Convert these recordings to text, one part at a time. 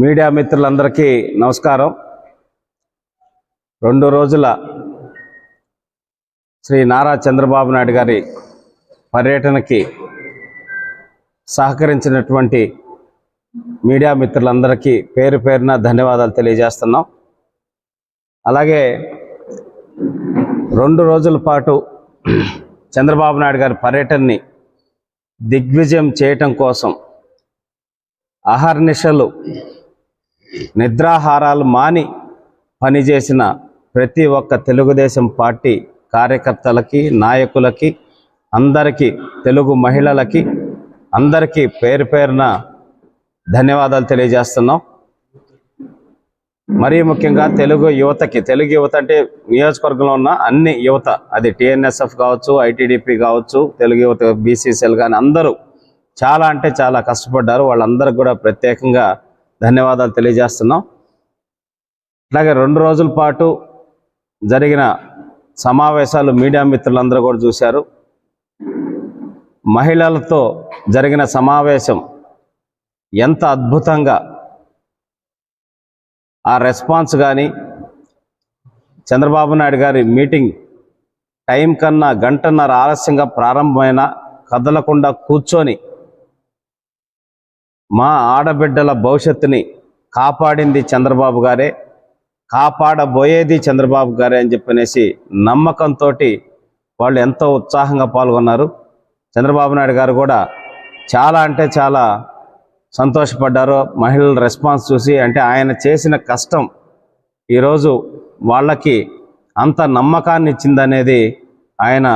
Media మిత్రులందరికీ నమస్కారం. రెండు రోజుల శ్రీ నారా చంద్రబాబు నాయుడు గారి పర్యటనకి సహకరించినటువంటి మీడియా మిత్రులందరికీ పేరు పేరున ధన్యవాదాలు తెలియజేస్తున్నాం. అలాగే రెండు రోజుల పాటు చంద్రబాబు నాయుడు గారి పర్యటనని దిగ్విజయం చేయటం కోసం అహర్నిశలు నిద్రాహారాలు మాని పనిచేసిన ప్రతి ఒక్క తెలుగుదేశం పార్టీ కార్యకర్తలకి నాయకులకి అందరికీ తెలుగు మహిళలకి అందరికీ పేరు పేరున ధన్యవాదాలు తెలియజేస్తున్నాం. మరీ ముఖ్యంగా తెలుగు యువతకి తెలుగు యువత అంటే నియోజకవర్గంలో ఉన్న అన్ని యువత అది టిఎన్ఎస్ఎఫ్ కావచ్చు ఐటీడీపీ కావచ్చు తెలుగు యువత బీసీసీఎల్ కానీ అందరూ చాలా అంటే చాలా కష్టపడ్డారు. వాళ్ళందరికీ కూడా ప్రత్యేకంగా ధన్యవాదాలు తెలియజేస్తున్నాం. అలాగే రెండు రోజుల పాటు జరిగిన సమావేశాలు మీడియా మిత్రులందరూ కూడా చూశారు. మహిళలతో జరిగిన సమావేశం ఎంత అద్భుతంగా ఆ రెస్పాన్స్ కానీ చంద్రబాబు నాయుడు గారి మీటింగ్ టైం కన్నా గంటన్నర ఆలస్యంగా ప్రారంభమైన కదలకుండా కూర్చొని మా ఆడబిడ్డల భవిష్యత్తుని కాపాడింది చంద్రబాబు గారే కాపాడబోయేది చంద్రబాబు గారే అని చెప్పనేసి నమ్మకంతో వాళ్ళు ఎంతో ఉత్సాహంగా పాల్గొన్నారు. చంద్రబాబు నాయుడు గారు కూడా చాలా అంటే చాలా సంతోషపడ్డారు మహిళల రెస్పాన్స్ చూసి అంటే ఆయన చేసిన కష్టం ఈరోజు వాళ్ళకి అంత నమ్మకాన్ని ఇచ్చిందనేది ఆయన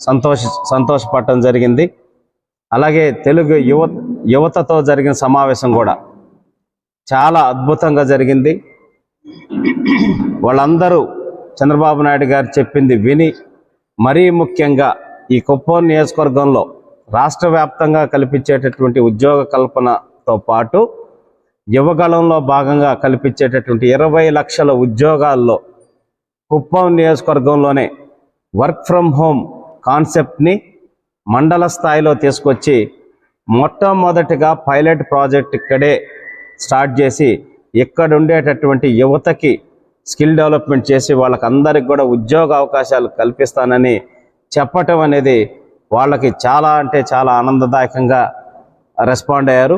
సంతోష సంతోషపడటం జరిగింది. అలాగే తెలుగు యువ యువతతో జరిగిన సమావేశం కూడా చాలా అద్భుతంగా జరిగింది. వాళ్ళందరూ చంద్రబాబు నాయుడు గారు చెప్పింది విని మరీ ముఖ్యంగా ఈ కుప్పం నియోజకవర్గంలో రాష్ట్ర వ్యాప్తంగా కల్పించేటటువంటి ఉద్యోగ కల్పన తో పాటు యువగలంలో భాగంగా కల్పించేటటువంటి ఇరవై లక్షల ఉద్యోగాల్లో కుప్పం నియోజకవర్గంలోనే వర్క్ ఫ్రమ్ హోమ్ కాన్సెప్ట్ని మండల స్థాయిలో తీసుకొచ్చి మొట్టమొదటిగా పైలట్ ప్రాజెక్ట్ ఇక్కడే స్టార్ట్ చేసి ఇక్కడ ఉండేటటువంటి యువతకి స్కిల్ డెవలప్మెంట్ చేసి వాళ్ళకి అందరికి కూడా ఉద్యోగ అవకాశాలు కల్పిస్తానని చెప్పటం అనేది వాళ్ళకి చాలా అంటే చాలా ఆనందదాయకంగా రెస్పాండ్ అయ్యారు.